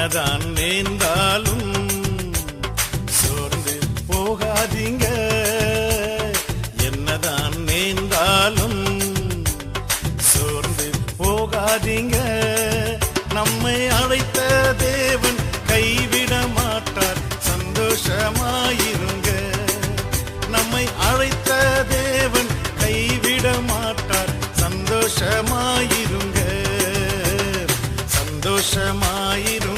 என்னதான் நேர்ந்தாலும் சோர்ந்து போகாதீங்க. என்னதான் நேர்ந்தாலும் சோர்ந்து போகாதீங்க. நம்மை அழைத்த தேவன் கைவிட மாட்டார் சந்தோஷமாயிருங்க. நம்மை அழைத்த தேவன் கைவிட மாட்டார் சந்தோஷமாயிருங்க. சந்தோஷமாயிருங்க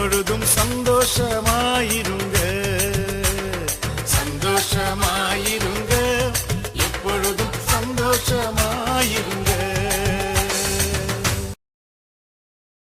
எப்பொழுதும் சந்தோஷமாயிருங்க. சந்தோஷமாயிருங்க. எப்பொழுதும் சந்தோஷமாயிருங்க.